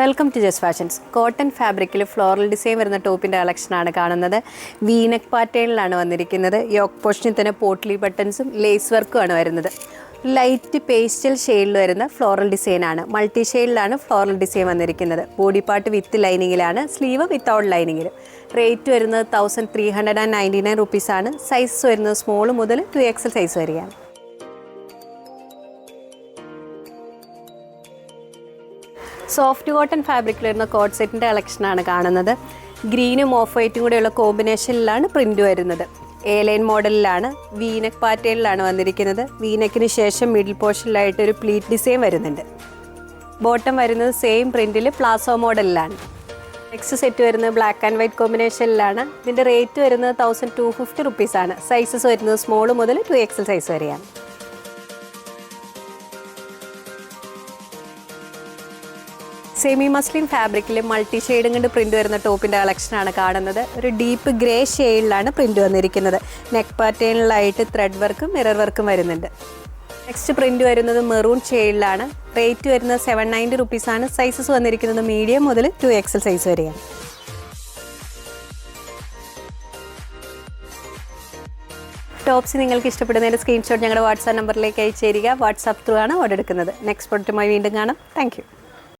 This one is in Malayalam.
വെൽക്കം ടു ജസ് ഫാഷൻസ് കോട്ടൺ ഫാബ്രിക്കിൽ ഫ്ലോറൽ ഡിസൈൻ വരുന്ന ടോപ്പിന്റെ കളക്ഷനാണ് കാണുന്നത്. വീനക് പാറ്റേണിലാണ് വന്നിരിക്കുന്നത്. യോക്ക് പോഷനിൽ തന്നെ പോട്ട്ലി ബട്ടൺസും ലേസ് വർക്കുമാണ് വരുന്നത്. ലൈറ്റ് പേസ്റ്റൽ ഷെയ്ഡിൽ വരുന്ന ഫ്ലോറൽ ഡിസൈനാണ് മൾട്ടി ഷെയ്ഡിലാണ് ഫ്ലോറൽ ഡിസൈൻ വന്നിരിക്കുന്നത്. ബോഡി പാർട്ട് വിത്ത് ലൈനിങ്ങിലാണ് സ്ലീവ് വിത്തൗട്ട് ലൈനിങ്ങിലും റേറ്റ് വരുന്നത് thousand three hundred and ninety nine റുപ്പീസാണ് സൈസ് വരുന്നത് സ്മോൾ മുതൽ ടു എക്സൽ സൈസ് വരികയാണ് സോഫ്റ്റ് കോട്ടൺ ഫാബ്രിക്കിൽ വരുന്ന കോട്ട് സെറ്റിന്റെ കളക്ഷനാണ് കാണുന്നത്. ഗ്രീനും ഓഫ് വൈറ്റും കൂടെയുള്ള കോമ്പിനേഷനിലാണ് പ്രിന്റ് വരുന്നത്. എ ലൈൻ മോഡലിലാണ് വീനക്ക് പാറ്റേണിലാണ് വന്നിരിക്കുന്നത്. വീനക്കിന് ശേഷം മിഡിൽ പോർഷനിലായിട്ട് ഒരു പ്ലീറ്റ് ഡിസൈൻ വരുന്നുണ്ട്. ബോട്ടം വരുന്നത് സെയിം പ്രിന്റിൽ പ്ലാസോ മോഡലിലാണ് നെക്സ്റ്റ് സെറ്റ് വരുന്നത് ബ്ലാക്ക് ആൻഡ് വൈറ്റ് കോമ്പിനേഷനിലാണ് ഇതിന്റെ റേറ്റ് വരുന്നത് തൗസൻഡ് ടു ഫിഫ്റ്റി റുപ്പീസാണ് സൈസസ് വരുന്നത് സ്മോൾ മുതൽ ടു എക്സൽ സൈസ് വരെയാണ്. സെമി മസ്ലിം ഫാബ്രിക്കിൽ മൾട്ടി ഷെയ്ഡും കൊണ്ട് പ്രിന്റ് വരുന്ന ടോപ്പിന്റെ കളക്ഷനാണ് കാണുന്നത്. ഒരു ഡീപ്പ് ഗ്രേ ഷെയ്ഡിലാണ് പ്രിന്റ് വന്നിരിക്കുന്നത്. നെക്ക് പാറ്റേണിലായിട്ട് ത്രെഡ് വർക്കും മിറർ വർക്കും വരുന്നുണ്ട്. നെക്സ്റ്റ് പ്രിന്റ് വരുന്നത് മെറൂൺ ഷെയ്ഡിലാണ്. റേറ്റ് വരുന്നത് സെവൻ നയന്റി റുപ്പീസാണ് സൈസസ് വന്നിരിക്കുന്നത് മീഡിയം മുതൽ ടു എക്സൽ സൈസ് വരെയാണ്. ടോപ്സ് നിങ്ങൾക്ക് ഇഷ്ടപ്പെടുന്നതിന്റെ സ്ക്രീൻഷോട്ട് ഞങ്ങളുടെ വാട്സാപ്പ് നമ്പറിലേക്ക് അയച്ചു തരിക. വാട്സാപ്പ് ത്രൂ ആണ് ഓർഡർ എടുക്കുന്നത്. നെക്സ്റ്റ് പ്രൊഡക്റ്റുമായി വീണ്ടും കാണാം. താങ്ക്